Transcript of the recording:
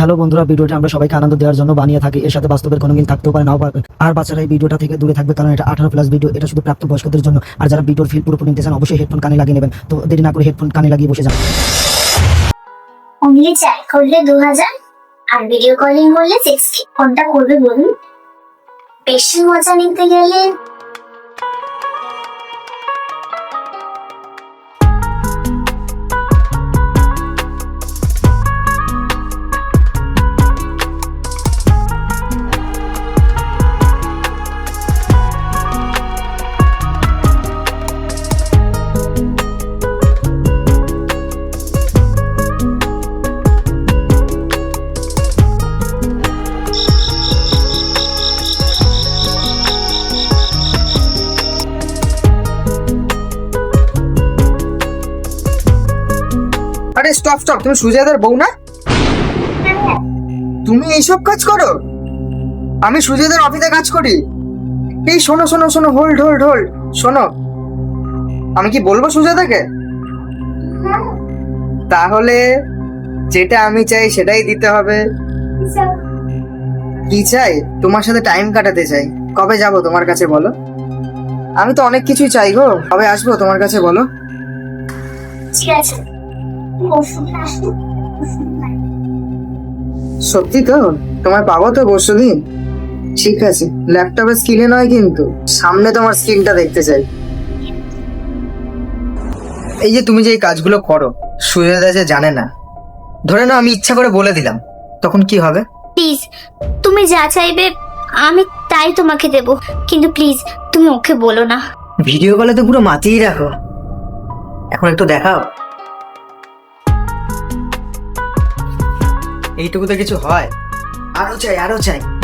Hello বন্ধুরা, ভিডিওটা আমরা সবাইকে আনন্দ দেওয়ার জন্য বানিয়ে থাকি। এর সাথে বাস্তবের কোনো মিল থাকতেও পারে, নাও পারে। আর বাচ্চারা এই ভিডিওটা থেকে দূরে থাকবে, কারণ এটা আঠারো প্লাস ভিডিও এটা শুধু প্রাপ্ত বয়স্কদের জন্য। আর যারা ভিডিওর ফিল পুরোপুরি নিতে চান, অবশ্যই হেডফোন কানে লাগিয়ে নেবেন। তো দেরি না করে হেডফোন কানে লাগিয়ে বসে যান। অনলি চ্যাট করলে দু হাজার আর ভিডিও কলিং করলে সিক্সটি কোনটা করবে বলুন? বেশি মজা নিতে গেলে আরে স্টপ স্টপ তুমি সুজাতার বউ না? তুমি এইসব কাজ করো? আমি সুজাতার অফিসে কাজ করি। এই শোনো শোনো শোনো হোল্ড হোল্ড হোল্ড শোনো। আমি কি বলব সুজাতাকে? তাহলে যেটা আমি চাই সেটাই দিতে হবে। কি চাই? তোমার সাথে টাইম কাটাতে চাই। কবে যাব তোমার কাছে বলো? আমি তো অনেক কিছুই চাই গো। কবে আসব তোমার কাছে বলো? ঠিক আছে। সত্যি তো? তোমায় পাবো তো পরশু দিন? ঠিক আছে ল্যাপটপের স্ক্রিনে নয় কিন্তু সামনে তোমার স্ক্রিনটা দেখতে চাই। এই যে তুমি যে এই কাজগুলো করো সুজাতা যে জানে না। ধরে নাও আমি ইচ্ছা করে বলে দিলাম তখন কি হবে? প্লিজ তুমি যা চাইবে আমি তাই তোমাকে দেব। কিন্তু প্লিজ তুমি ওকে বলো না। ভিডিও কলে তো পুরো মাতিয়ে রাখো। এখন একটু দেখাও। এইটুকুতে কিছু হয়। আরও চাই আরও চাই।